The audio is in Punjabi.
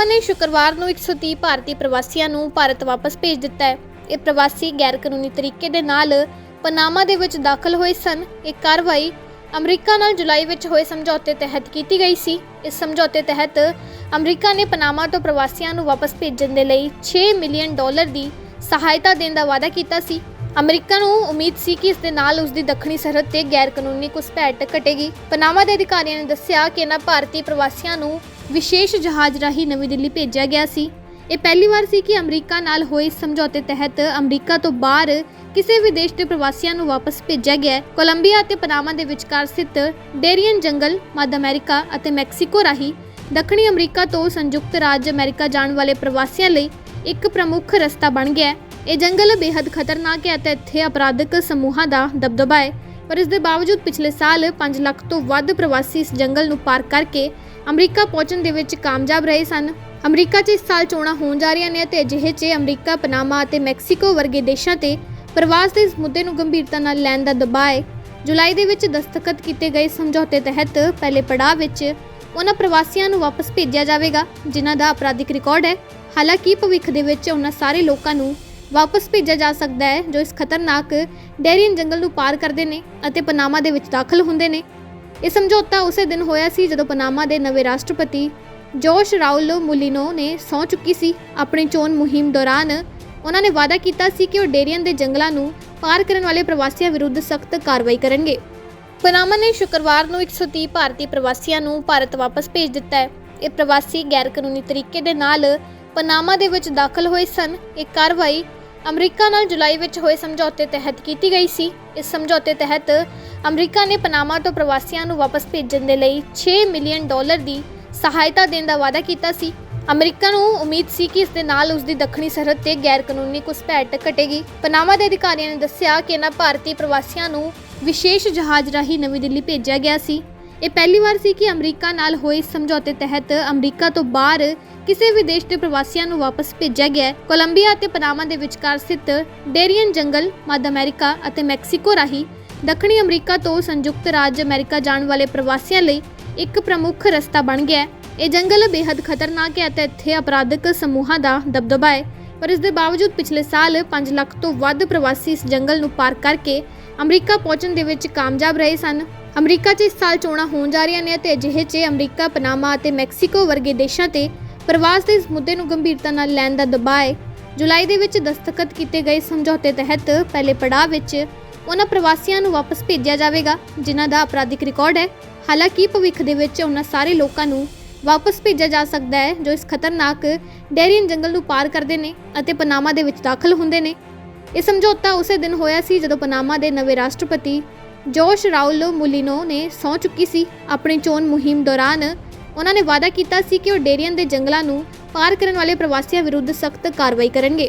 ਪਨਾਮਾ ਨੇ ਸ਼ੁੱਕਰਵਾਰ ਨੂੰ 130 ਭਾਰਤੀ ਪ੍ਰਵਾਸੀਆਂ ਨੂੰ ਭਾਰਤ ਵਾਪਸ ਭੇਜ ਦਿੱਤਾ ਹੈ। ਇਹ ਪ੍ਰਵਾਸੀ ਗੈਰ ਕਾਨੂੰਨੀ ਤਰੀਕੇ ਦੇ ਨਾਲ ਪਨਾਮਾ ਦੇ ਵਿੱਚ ਦਾਖਲ ਹੋਏ ਸਨ। ਇਹ ਕਾਰਵਾਈ ਅਮਰੀਕਾ ਨਾਲ ਜੁਲਾਈ ਵਿੱਚ ਹੋਏ ਸਮਝੌਤੇ ਤਹਿਤ ਕੀਤੀ ਗਈ ਸੀ। ਇਸ ਸਮਝੌਤੇ ਤਹਿਤ ਅਮਰੀਕਾ ਨੇ ਪਨਾਮਾ ਤੋਂ ਪ੍ਰਵਾਸੀਆਂ ਨੂੰ ਵਾਪਸ ਭੇਜਣ ਦੇ ਲਈ 6 ਮਿਲੀਅਨ ਡਾਲਰ ਦੀ ਸਹਾਇਤਾ ਦੇਣ ਦਾ ਵਾਅਦਾ ਕੀਤਾ ਸੀ। ਅਮਰੀਕਾ ਨੂੰ ਉਮੀਦ ਸੀ ਕਿ ਇਸ ਦੇ ਨਾਲ ਉਸ ਦੀ ਦੱਖਣੀ ਸਰਹੱਦ ਤੇ ਗੈਰ ਕਾਨੂੰਨੀ ਘੁਸਪੈਠ ਘਟੇਗੀ। ਪਨਾਮਾ ਦੇ ਅਧਿਕਾਰੀਆਂ ਨੇ ਦੱਸਿਆ ਕਿ ਇਹਨਾਂ ਭਾਰਤੀ ਪ੍ਰਵਾਸੀਆਂ ਨੂੰ ਵਿਸ਼ੇਸ਼ ਜਹਾਜ਼ ਰਾਹੀਂ ਨਵੀਂ ਦਿੱਲੀ ਭੇਜਿਆ ਗਿਆ ਸੀ। ਇਹ ਪਹਿਲੀ ਵਾਰ ਸੀ ਕਿ ਅਮਰੀਕਾ ਨਾਲ ਹੋਏ ਸਮਝੌਤੇ ਤਹਿਤ ਅਮਰੀਕਾ ਤੋਂ ਬਾਹਰ ਕਿਸੇ ਵੀ ਦੇਸ਼ ਦੇ ਪ੍ਰਵਾਸੀਆਂ ਨੂੰ ਵਾਪਸ ਭੇਜਿਆ ਗਿਆ ਹੈ। ਕੋਲੰਬੀਆ ਅਤੇ ਪਨਾਮਾ ਦੇ ਵਿਚਕਾਰ ਸਥਿਤ ਡੇਰੀਅਨ ਜੰਗਲ, ਮੱਧ ਅਮਰੀਕਾ ਅਤੇ ਮੈਕਸੀਕੋ ਰਾਹੀਂ ਦੱਖਣੀ ਅਮਰੀਕਾ ਤੋਂ ਸੰਯੁਕਤ ਰਾਜ ਅਮਰੀਕਾ ਜਾਣ ਵਾਲੇ ਪ੍ਰਵਾਸੀਆਂ ਲਈ ਇੱਕ ਪ੍ਰਮੁੱਖ ਰਸਤਾ ਬਣ ਗਿਆ ਹੈ। ਇਹ ਜੰਗਲ ਬੇहद ਖਤਰਨਾਕ ਹੈ ਅਤੇ ਇੱਥੇ ਅਪਰਾਧਿਕ ਸਮੂਹਾਂ ਦਾ ਦਬਦਬਾ ਹੈ। ਪਰ ਇਸ ਦੇ ਬਾਵਜੂਦ ਪਿਛਲੇ ਸਾਲ 5 ਲੱਖ ਤੋਂ ਵੱਧ ਪ੍ਰਵਾਸੀ ਇਸ ਜੰਗਲ ਨੂੰ ਪਾਰ ਕਰਕੇ ਅਮਰੀਕਾ ਪਹੁੰਚਣ ਦੇ ਵਿੱਚ ਕਾਮਯਾਬ ਰਹੇ ਸਨ। ਅਮਰੀਕਾ 'ਚ ਇਸ ਸਾਲ ਚੋਣਾਂ ਹੋਣ ਜਾ ਰਹੀਆਂ ਨੇ ਅਤੇ ਅਜਿਹੇ 'ਚ ਅਮਰੀਕਾ, ਪਨਾਮਾ ਅਤੇ ਮੈਕਸੀਕੋ ਵਰਗੇ ਦੇਸ਼ਾਂ ਤੇ ਪ੍ਰਵਾਸ ਦੇ ਇਸ ਮੁੱਦੇ ਨੂੰ ਗੰਭੀਰਤਾ ਨਾਲ ਲੈਣ ਦਾ ਦਬਾਅ ਹੈ। ਜੁਲਾਈ ਦੇ ਵਿੱਚ ਦਸਤਖਤ ਕੀਤੇ ਗਏ ਸਮਝੌਤੇ ਤਹਿਤ ਪਹਿਲੇ ਪੜਾਅ ਵਿੱਚ ਉਹਨਾਂ ਪ੍ਰਵਾਸੀਆਂ ਨੂੰ ਵਾਪਸ ਭੇਜਿਆ ਜਾਵੇਗਾ, ਜਿਨ੍ਹਾਂ ਦਾ ਅਪਰਾਧਿਕ ਰਿਕਾਰਡ ਹੈ। ਹਾਲਾਂਕਿ, ਭਵਿੱਖ ਦੇ ਵਿੱਚ ਉਹਨਾਂ ਸਾਰੇ ਲੋਕਾਂ ਨੂੰ ਵਾਪਸ ਭੇਜਿਆ ਜਾ ਸਕਦਾ ਹੈ, ਜੋ ਇਸ ਖਤਰਨਾਕ ਡੈਰੀਅਨ ਜੰਗਲ ਨੂੰ ਪਾਰ ਕਰਦੇ ਨੇ ਅਤੇ ਪਨਾਮਾ ਦੇ ਵਿੱਚ ਦਾਖਲ ਹੁੰਦੇ ਨੇ। ਇਹ ਸਮਝੌਤਾ ਉਸੇ ਦਿਨ ਹੋਇਆ ਸੀ ਜਦੋਂ ਪਨਾਮਾ ਦੇ ਨਵੇਂ ਰਾਸ਼ਟਰਪਤੀ ਜੋਸ਼ ਰਾਉਲ ਮੁਲੀਨੋ ਨੇ ਸਹੁੰ ਚੁੱਕੀ ਸੀ। ਆਪਣੀ ਚੋਣ ਮੁਹਿੰਮ ਦੌਰਾਨ ਉਹਨਾਂ ਨੇ ਵਾਅਦਾ ਕੀਤਾ ਸੀ ਕਿ ਉਹ ਡੇਰੀਅਨ ਦੇ ਜੰਗਲਾਂ ਨੂੰ ਪਾਰ ਕਰਨ ਵਾਲੇ ਪ੍ਰਵਾਸੀਆਂ ਵਿਰੁੱਧ ਸਖਤ ਕਾਰਵਾਈ ਕਰਨਗੇ। ਪਨਾਮਾ ਨੇ ਸ਼ੁੱਕਰਵਾਰ ਨੂੰ 130 ਭਾਰਤੀ ਪ੍ਰਵਾਸੀਆਂ ਨੂੰ ਭਾਰਤ ਵਾਪਸ ਭੇਜ ਦਿੱਤਾ ਹੈ। ਇਹ ਪ੍ਰਵਾਸੀ ਗੈਰ ਕਾਨੂੰਨੀ ਤਰੀਕੇ ਦੇ ਨਾਲ ਪਨਾਮਾ ਦੇ ਵਿੱਚ ਦਾਖਲ ਹੋਏ ਸਨ। ਇਹ ਕਾਰਵਾਈ ਅਮਰੀਕਾ ਨਾਲ ਜੁਲਾਈ ਵਿੱਚ ਹੋਏ ਸਮਝੌਤੇ ਤਹਿਤ ਕੀਤੀ ਗਈ ਸੀ। ਇਸ ਸਮਝੌਤੇ ਤਹਿਤ ਅਮਰੀਕਾ ਨੇ ਪਨਾਮਾ ਤੋਂ ਪ੍ਰਵਾਸੀਆਂ ਨੂੰ ਵਾਪਸ ਭੇਜਣ ਦੇ ਲਈ 6 ਮਿਲੀਅਨ ਡਾਲਰ ਦੀ ਸਹਾਇਤਾ ਦੇਣ ਦਾ ਵਾਅਦਾ ਕੀਤਾ ਸੀ। ਅਮਰੀਕਾ ਨੂੰ ਉਮੀਦ ਸੀ ਕਿ ਇਸ ਦੇ ਨਾਲ ਉਸ ਦੀ ਦੱਖਣੀ ਸਰਹੱਦ ਤੇ ਗੈਰ ਕਾਨੂੰਨੀ ਘੁਸਪੈਠ ਘਟੇਗੀ। ਪਨਾਮਾ ਦੇ ਅਧਿਕਾਰੀਆਂ ਨੇ ਦੱਸਿਆ ਕਿ ਇਹਨਾਂ ਭਾਰਤੀ ਪ੍ਰਵਾਸੀਆਂ ਨੂੰ ਵਿਸ਼ੇਸ਼ ਜਹਾਜ਼ ਰਾਹੀਂ ਨਵੀਂ ਦਿੱਲੀ ਭੇਜਿਆ ਗਿਆ ਸੀ। ਇਹ ਪਹਿਲੀ ਵਾਰ ਸੀ ਕਿ ਅਮਰੀਕਾ ਨਾਲ ਹੋਏ ਸਮਝੌਤੇ ਤਹਿਤ ਅਮਰੀਕਾ ਤੋਂ ਬਾਹਰ ਕਿਸੇ ਵੀ ਦੇਸ਼ ਦੇ ਪ੍ਰਵਾਸੀਆਂ ਨੂੰ ਵਾਪਸ ਭੇਜਿਆ ਗਿਆ ਕੋਲੰਬੀਆ ਅਤੇ ਪਨਾਮਾ ਦੇ ਵਿਚਕਾਰ ਸਥਿਤ ਡੇਰੀਅਨ ਜੰਗਲ, ਮੱਧ ਅਮਰੀਕਾ ਅਤੇ ਮੈਕਸੀਕੋ ਰਾਹੀਂ ਦੱਖਣੀ ਅਮਰੀਕਾ ਤੋਂ ਸੰਯੁਕਤ ਰਾਜ ਅਮਰੀਕਾ ਜਾਣ ਵਾਲੇ ਪ੍ਰਵਾਸੀਆਂ ਲਈ ਇੱਕ ਪ੍ਰਮੁੱਖ ਰਸਤਾ ਬਣ ਗਿਆ ਹੈ। ਇਹ ਜੰਗਲ ਬੇहद ਖਤਰਨਾਕ ਹੈ ਅਤੇ ਇੱਥੇ ਅਪਰਾਧਿਕ ਸਮੂਹਾਂ ਦਾ ਦਬਦਬਾ ਹੈ। ਪਰ ਇਸ ਦੇ ਬਾਵਜੂਦ ਪਿਛਲੇ ਸਾਲ 5 ਲੱਖ ਤੋਂ ਵੱਧ ਪ੍ਰਵਾਸੀ ਇਸ ਜੰਗਲ ਨੂੰ ਪਾਰ ਕਰਕੇ ਅਮਰੀਕਾ ਪਹੁੰਚਣ ਦੇ ਵਿੱਚ ਕਾਮਯਾਬ ਰਹੇ ਸਨ। ਅਮਰੀਕਾ 'ਚ ਇਸ ਸਾਲ ਚੋਣਾਂ ਹੋਣ ਜਾ ਰਹੀਆਂ ਨੇ ਅਤੇ ਅਜਿਹੇ 'ਚ ਅਮਰੀਕਾ, ਪਨਾਮਾ ਅਤੇ ਮੈਕਸੀਕੋ ਵਰਗੇ ਦੇਸ਼ਾਂ ਤੇ ਪ੍ਰਵਾਸ ਦੇ ਇਸ ਮੁੱਦੇ ਨੂੰ ਗੰਭੀਰਤਾ ਨਾਲ ਲੈਣ ਦਾ ਦਬਾਅ ਹੈ। ਜੁਲਾਈ ਦੇ ਵਿੱਚ ਦਸਤਖਤ ਕੀਤੇ ਗਏ ਸਮਝੌਤੇ ਤਹਿਤ ਪਹਿਲੇ ਪੜਾਅ ਵਿੱਚ ਉਹਨਾਂ ਪ੍ਰਵਾਸੀਆਂ ਨੂੰ ਵਾਪਸ ਭੇਜਿਆ ਜਾਵੇਗਾ, ਜਿਨ੍ਹਾਂ ਦਾ ਅਪਰਾਧਿਕ ਰਿਕਾਰਡ ਹੈ। ਹਾਲਾਂਕਿ, ਭਵਿੱਖ ਦੇ ਵਿੱਚ ਉਹਨਾਂ ਸਾਰੇ ਲੋਕਾਂ ਨੂੰ ਵਾਪਸ ਭੇਜਿਆ ਜਾ ਸਕਦਾ ਹੈ, ਜੋ ਇਸ ਖਤਰਨਾਕ ਡੈਰੀਅਨ ਜੰਗਲ ਨੂੰ ਪਾਰ ਕਰਦੇ ਨੇ ਅਤੇ ਪਨਾਮਾ ਦੇ ਵਿੱਚ ਦਾਖਲ ਹੁੰਦੇ ਨੇ। ਇਹ ਸਮਝੌਤਾ ਉਸੇ ਦਿਨ ਹੋਇਆ ਸੀ ਜਦੋਂ ਪਨਾਮਾ ਦੇ ਨਵੇਂ ਰਾਸ਼ਟਰਪਤੀ ਜੋਸ਼ ਰਾਉਲ ਮੁਲਿਨੋ ਨੇ ਸਹੁੰ ਚੁੱਕੀ ਸੀ ਆਪਣੀ ਚੋਣ ਮੁਹਿੰਮ ਦੌਰਾਨ। ਉਹਨਾਂ ਨੇ ਵਾਅਦਾ ਕੀਤਾ ਸੀ ਕਿ ਉਹ ਡੇਰੀਅਨ ਦੇ ਜੰਗਲਾਂ ਨੂੰ ਪਾਰ ਕਰਨ ਵਾਲੇ ਪ੍ਰਵਾਸੀਆਂ ਵਿਰੁੱਧ ਸਖਤ ਕਾਰਵਾਈ ਕਰਨਗੇ।